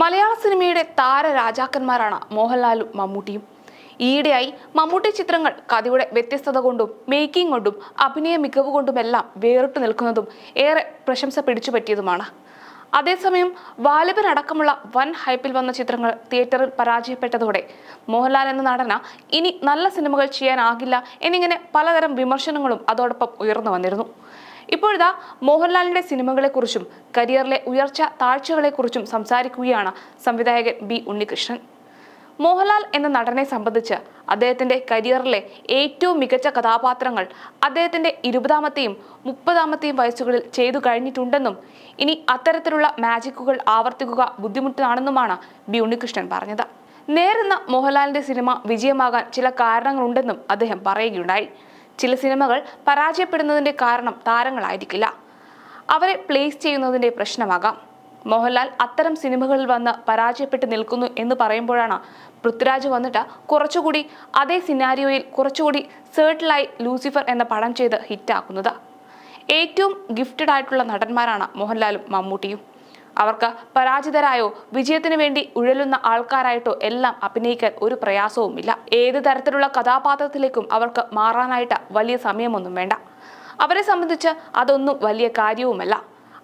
മലയാള സിനിമയുടെ താര രാജാക്കന്മാരാണ് മോഹൻലാലും മമ്മൂട്ടിയും. ഈയിടെയായി മമ്മൂട്ടി ചിത്രങ്ങൾ കഥയുടെ വ്യത്യസ്തത കൊണ്ടും മേക്കിംഗ് കൊണ്ടും അഭിനയ മികവ് കൊണ്ടുമെല്ലാം വേറിട്ട് നിൽക്കുന്നതും ഏറെ പ്രശംസ പിടിച്ചുപറ്റിയതുമാണ് അതേസമയം വാലിബൻ അടക്കമുള്ള വൻ ഹൈപ്പിൽ വന്ന ചിത്രങ്ങൾ തിയേറ്ററിൽ പരാജയപ്പെട്ടതോടെ മോഹൻലാൽ എന്ന നടന ഇനി നല്ല സിനിമകൾ ചെയ്യാനാകില്ല എന്നിങ്ങനെ പലതരം വിമർശനങ്ങളും അതോടൊപ്പം ഉയർന്നു വന്നിരുന്നു. ഇപ്പോഴിതാ മോഹൻലാലിന്റെ സിനിമകളെക്കുറിച്ചും കരിയറിലെ ഉയർച്ച താഴ്ചകളെക്കുറിച്ചും സംസാരിക്കുകയാണ് സംവിധായകൻ ബി ഉണ്ണികൃഷ്ണൻ. മോഹൻലാൽ എന്ന നടനെ സംബന്ധിച്ച് അദ്ദേഹത്തിന്റെ കരിയറിലെ ഏറ്റവും മികച്ച കഥാപാത്രങ്ങൾ അദ്ദേഹത്തിന്റെ ഇരുപതാമത്തെയും മുപ്പതാമത്തെയും വയസ്സുകളിൽ ചെയ്തു കഴിഞ്ഞിട്ടുണ്ടെന്നും ഇനി അത്തരത്തിലുള്ള മാജിക്കുകൾ ആവർത്തിക്കുക ബുദ്ധിമുട്ടാണെന്നുമാണ് ബി ഉണ്ണികൃഷ്ണൻ പറഞ്ഞത്. നേരുന്ന മോഹൻലാലിന്റെ സിനിമ വിജയമാകാൻ ചില കാരണങ്ങളുണ്ടെന്നും അദ്ദേഹം പറയുകയുണ്ടായി. ചില സിനിമകൾ പരാജയപ്പെടുന്നതിന്റെ കാരണം താരങ്ങളായിരിക്കില്ല. അവരെ പ്ലേസ് ചെയ്യുന്നതിന്റെ പ്രശ്നമാകാം. മോഹൻലാൽ അത്തരം സിനിമകളിൽ വന്ന് പരാജയപ്പെട്ട് നിൽക്കുന്നു എന്ന് പറയുമ്പോഴാണ് പൃഥ്വിരാജ് വന്നിട്ട് കുറച്ചുകൂടി അതേ സിനാരിയോയിൽ കുറച്ചുകൂടി സേർട്ടിലായി ലൂസിഫർ എന്ന പടം ചെയ്ത് ഹിറ്റാക്കുന്നത് ഏറ്റവും ഗിഫ്റ്റഡ് ആയിട്ടുള്ള നടന്മാരാണ് മോഹൻലാലും മമ്മൂട്ടിയും. അവർക്ക് പരാജിതരായോ വിജയത്തിന് വേണ്ടി ഉഴലുന്ന ആൾക്കാരായിട്ടോ എല്ലാം അഭിനയിക്കാൻ ഒരു പ്രയാസവുമില്ല ഏത് തരത്തിലുള്ള കഥാപാത്രത്തിലേക്കും അവർക്ക് മാറാനായിട്ട് വലിയ സമയമൊന്നും വേണ്ട. അവരെ സംബന്ധിച്ച് അതൊന്നും വലിയ കാര്യവുമല്ല.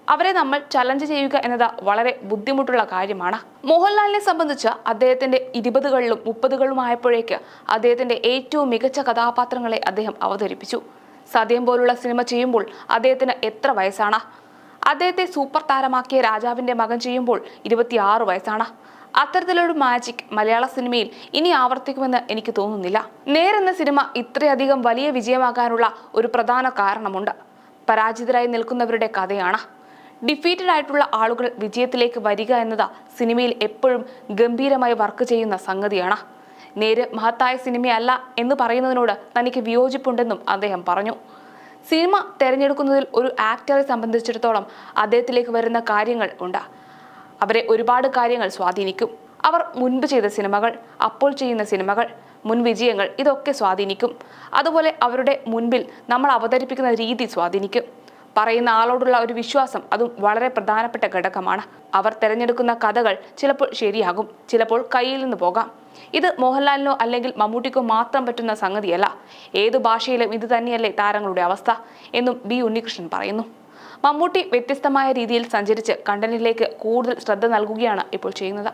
അവരെ നമ്മൾ ചലഞ്ച് ചെയ്യുക എന്നത് വളരെ ബുദ്ധിമുട്ടുള്ള കാര്യമാണ്. മോഹൻലാലിനെ സംബന്ധിച്ച് അദ്ദേഹത്തിന്റെ ഇരുപതുകളിലും മുപ്പതുകളുമായപ്പോഴേക്ക് അദ്ദേഹത്തിന്റെ ഏറ്റവും മികച്ച കഥാപാത്രങ്ങളെ അദ്ദേഹം അവതരിപ്പിച്ചു. സദ്യം പോലുള്ള സിനിമ ചെയ്യുമ്പോൾ അദ്ദേഹത്തിന് എത്ര വയസ്സാണ്? അദ്ദേഹത്തെ സൂപ്പർ താരമാക്കിയ രാജാവിന്റെ മകൻ ചെയ്യുമ്പോൾ ഇരുപത്തിയാറ് വയസ്സാണ്. അത്തരത്തിലൊരു മാജിക് മലയാള സിനിമയിൽ ഇനി ആവർത്തിക്കുമെന്ന് എനിക്ക് തോന്നുന്നില്ല. നേരെന്ന സിനിമ ഇത്രയധികം വലിയ വിജയമാകാനുള്ള ഒരു പ്രധാന കാരണമുണ്ട്. പരാജിതരായി നിൽക്കുന്നവരുടെ കഥയാണ്. ഡിഫീറ്റഡ് ആയിട്ടുള്ള ആളുകൾ വിജയത്തിലേക്ക് വരിക എന്നത് സിനിമയിൽ എപ്പോഴും ഗംഭീരമായി വർക്ക് ചെയ്യുന്ന സംഗതിയാണ്. നേര് മഹത്തായ സിനിമയല്ല എന്ന് പറയുന്നതിനോട് തനിക്ക് വിയോജിപ്പുണ്ടെന്നും അദ്ദേഹം പറഞ്ഞു. സിനിമ തിരഞ്ഞെടുക്കുന്നതിൽ ഒരു ആക്ടറെ സംബന്ധിച്ചിടത്തോളം അദ്ദേഹത്തിലേക്ക് വരുന്ന കാര്യങ്ങൾ ഉണ്ട്. അവരെ ഒരുപാട് കാര്യങ്ങൾ സ്വാധീനിക്കും. അവർ മുൻപ് ചെയ്ത സിനിമകൾ അപ്പോൾ ചെയ്യുന്ന സിനിമകൾ മുൻ വിജയങ്ങൾ ഇതൊക്കെ സ്വാധീനിക്കും. അതുപോലെ അവരുടെ മുൻപിൽ നമ്മൾ അവതരിപ്പിക്കുന്ന രീതി സ്വാധീനിക്കും. പറയുന്ന ആളോടുള്ള ഒരു വിശ്വാസം അതും വളരെ പ്രധാനപ്പെട്ട ഘടകമാണ്. അവർ തിരഞ്ഞെടുക്കുന്ന കഥകൾ ചിലപ്പോൾ ശരിയാകും ചിലപ്പോൾ കയ്യിൽ നിന്ന് പോകാം. ഇത് മോഹൻലാലിനോ അല്ലെങ്കിൽ മമ്മൂട്ടിക്കോ മാത്രം പറ്റുന്ന സംഗതിയല്ല. ഏതു ഭാഷയിലും ഇത് തന്നെയല്ലേ താരങ്ങളുടെ അവസ്ഥ എന്നും ബി ഉണ്ണികൃഷ്ണൻ പറയുന്നു. മമ്മൂട്ടി വ്യത്യസ്തമായ രീതിയിൽ സഞ്ചരിച്ച് കണ്ടനിലേക്ക് കൂടുതൽ ശ്രദ്ധ നൽകുകയാണ് ഇപ്പോൾ ചെയ്യുന്നത്.